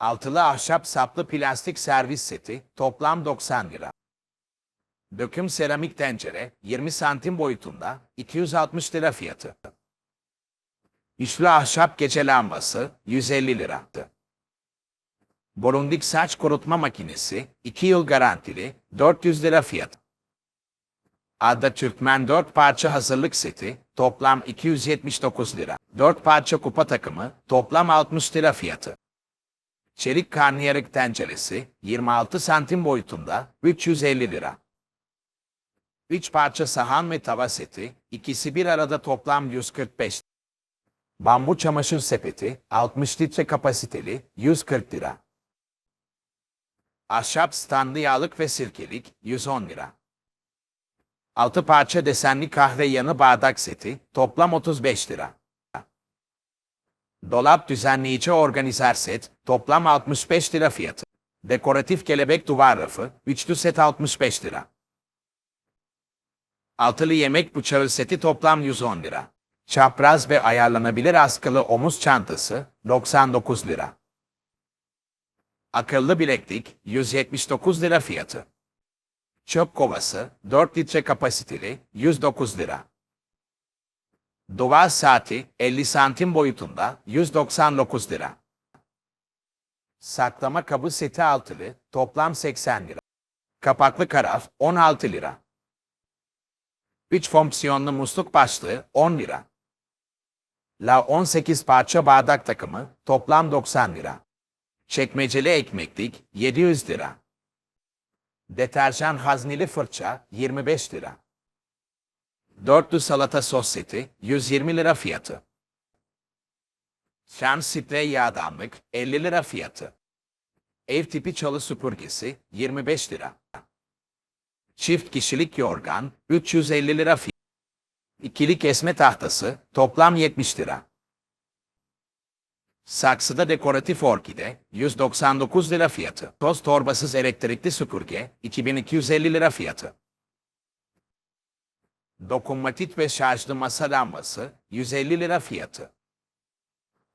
Altılı ahşap saplı plastik servis seti toplam 90 lira. Döküm seramik tencere 20 santim boyutunda 260 lira fiyatı. Üçlü ahşap gece lambası 150 lira. Borundik saç kurutma makinesi 2 yıl garantili 400 lira fiyatı. Adda Türkmen 4 parça hazırlık seti toplam 279 lira. 4 parça kupa takımı toplam 60 lira fiyatı. Çelik karnıyarık tenceresi 26 santim boyutunda 350 lira. 3 parça sahan ve tava seti ikisi bir arada toplam 145 Bambu çamaşır sepeti 60 litre kapasiteli 140 lira. Ahşap standlı yağlık ve sirkelik 110 lira. 6 parça desenli kahve yanı bardak seti toplam 35 lira. Dolap düzenleyici organizer set toplam 65 lira fiyatı. Dekoratif kelebek duvar rafı üçlü set 65 lira. Altılı yemek bıçağı seti toplam 110 lira. Çapraz ve ayarlanabilir askılı omuz çantası 99 lira. Akıllı bileklik 179 lira fiyatı. Çöp kovası 4 litre kapasiteli 109 lira. Duvar saati 50 santim boyutunda 199 lira. Saklama kabı seti altılı toplam 80 lira. Kapaklı karaf 16 lira. 3 fonksiyonlu musluk başlığı 10 lira. La 18 parça bardak takımı toplam 90 lira. Çekmeceli ekmeklik 700 lira. Deterjan hazneli fırça 25 lira. Dörtlü salata sos seti 120 lira fiyatı. Şan sprey yağdanlık 50 lira fiyatı. Ev tipi çalı süpürgesi 25 lira. Çift kişilik yorgan 350 lira fiyatı. İkili kesme tahtası toplam 70 lira. Saksıda dekoratif orkide 199 lira fiyatı. Toz torbasız elektrikli süpürge 2250 lira fiyatı. Dokunmatik ve şarjlı masa lambası 150 lira fiyatı.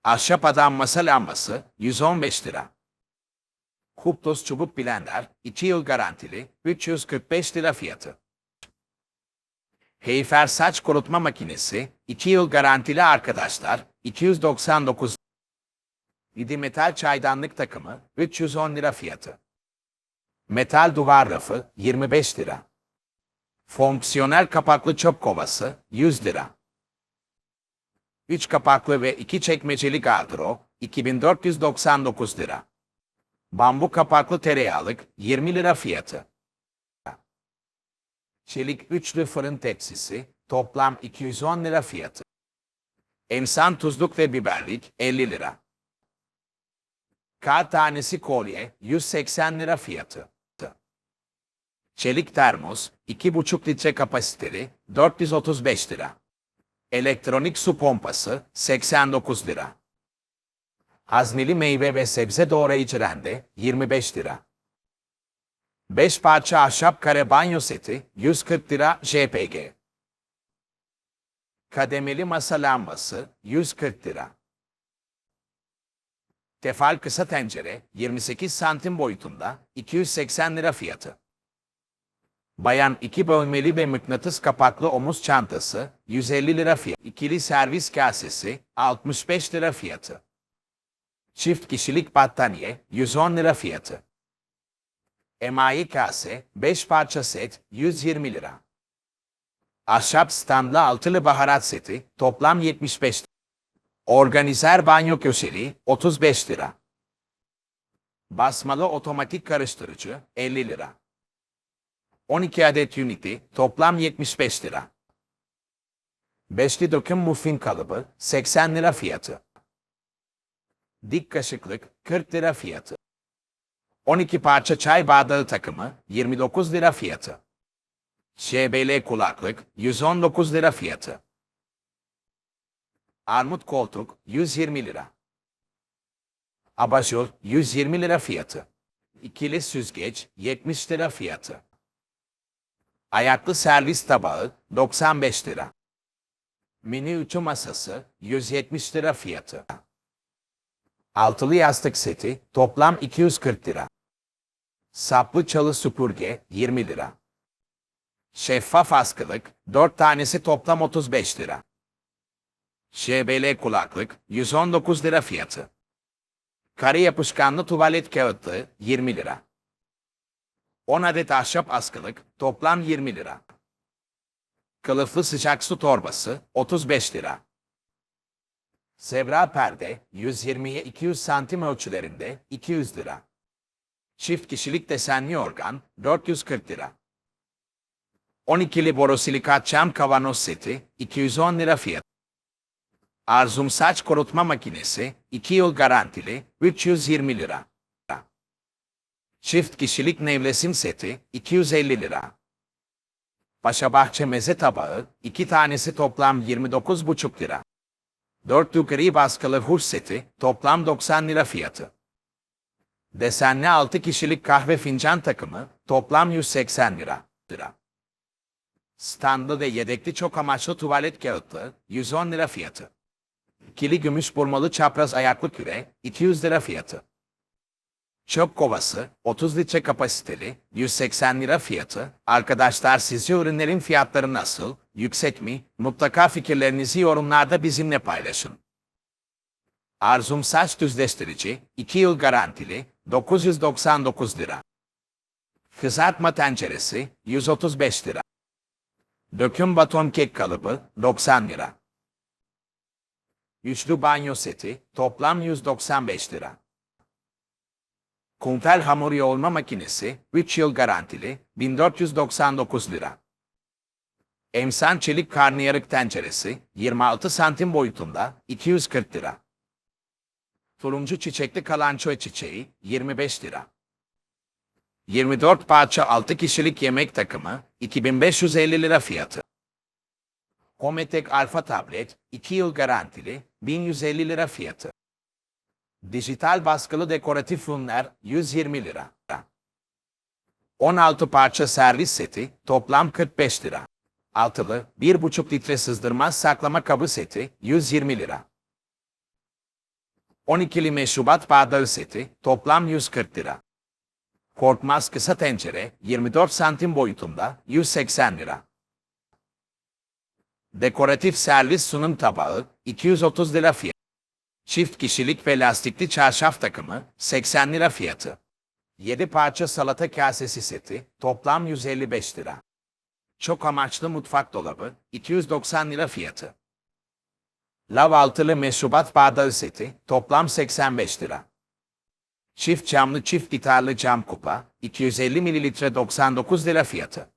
Ahşap adam masa lambası 115 lira. Kuptos çubuk blender 2 yıl garantili 345 lira fiyatı. Heyfer saç kurutma makinesi 2 yıl garantili arkadaşlar 299 Vidi metal çaydanlık takımı 310 lira fiyatı. Metal duvar rafı 25 lira. Fonksiyonel kapaklı çöp kovası 100 lira. 3 kapaklı ve 2 çekmeceli gardırop 2499 lira. Bambu kapaklı tereyağlık 20 lira fiyatı. Çelik üçlü fırın tepsisi toplam 210 lira fiyatı. Emsan tuzluk ve biberlik 50 lira. Kağıt tanesi kolye 180 lira fiyatı. Çelik termos 2,5 litre kapasiteli 435 lira. Elektronik su pompası 89 lira. Hazneli meyve ve sebze doğrayıcı rende 25 lira. 5 parça ahşap kare banyo seti 140 lira JPG. Kademeli masa lambası 140 lira. Tefal kısa tencere 28 santim boyutunda 280 lira fiyatı. Bayan iki bölmeli ve mıknatıs kapaklı omuz çantası 150 lira fiyatı. İkili servis kasesi 65 lira fiyatı. Çift kişilik battaniye 110 lira fiyatı. Emayi kase 5 parça set 120 lira. Ahşap standlı altılı baharat seti toplam 75 lira. Organizer banyo köşeli 35 lira. Basmalı otomatik karıştırıcı 50 lira. 12 adet unity toplam 75 lira. Beşli döküm muffin kalıbı 80 lira fiyatı. Dik kaşıklık 40 lira fiyatı. 12 parça çay bardağı takımı 29 lira fiyatı. ŞBL kulaklık 119 lira fiyatı. Armut koltuk 120 lira. Abajur 120 lira fiyatı. İkili süzgeç 70 lira fiyatı. Ayaklı servis tabağı 95 lira. Mini ütü masası 170 lira fiyatı. Altılı yastık seti toplam 240 lira. Saplı çalı süpürge 20 lira. Şeffaf askılık 4 tanesi toplam 35 lira. ŞBL kulaklık 119 lira fiyatı. Kare yapışkanlı tuvalet kağıtlığı 20 lira. 10 adet ahşap askılık toplam 20 lira. Kılıflı sıcak su torbası 35 lira. Zebra perde 120'ye 200 santim ölçülerinde 200 lira. Çift kişilik desenli organ 440 lira. 12'li borosilikat cam kavanoz seti 210 lira fiyat. Arzum saç kurutma makinesi 2 yıl garantili 320 lira. Çift kişilik nevresim seti 250 lira. Paşabahçe meze tabağı 2 tanesi toplam 29,5 lira. 4 yukarı baskılı huş seti toplam 90 lira fiyatı. Desenli 6 kişilik kahve fincan takımı toplam 180 lira. lira. Standlı ve yedekli çok amaçlı tuvalet kağıtlı 110 lira fiyatı. İkili gümüş burmalı çapraz ayaklı küre 200 lira fiyatı. Çöp kovası 30 litre kapasiteli 180 lira fiyatı. Arkadaşlar sizce ürünlerin fiyatları nasıl? Yüksek mi? Mutlaka fikirlerinizi yorumlarda bizimle paylaşın. Arzum saç düzleştirici 2 yıl garantili 999 lira. Kızartma tenceresi 135 lira. Döküm baton kek kalıbı 90 lira. Üçlü banyo seti toplam 195 lira. Kuntel hamur yoğurma makinesi 3 yıl garantili 1499 lira. Emsan çelik karnıyarık tenceresi 26 santim boyutunda 240 lira. Turuncu çiçekli kalançoy çiçeği 25 lira. 24 parça 6 kişilik yemek takımı 2550 lira fiyatı. Hometek Alfa tablet 2 yıl garantili 1150 lira fiyatı. Dijital baskılı dekoratif ürünler 120 lira. 16 parça servis seti toplam 45 lira. Altılı 1,5 litre sızdırmaz saklama kabı seti 120 lira. 12'li meşrubat bardağı seti toplam 140 lira. Korkmaz kısa tencere 24 santim boyutunda 180 lira. Dekoratif servis sunum tabağı 230 lira fiyatı. Çift kişilik ve lastikli çarşaf takımı 80 lira fiyatı. 7 parça salata kasesi seti toplam 155 lira. Çok amaçlı mutfak dolabı 290 lira fiyatı. Lav altılı meşrubat bardağı seti toplam 85 lira. Çift camlı çift gitarlı cam kupa 250 mililitre 99 lira fiyatı.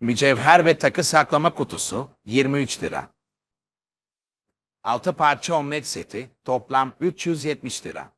Mücevher ve takı saklama kutusu 23 lira. 6 parça omlet seti toplam 370 lira.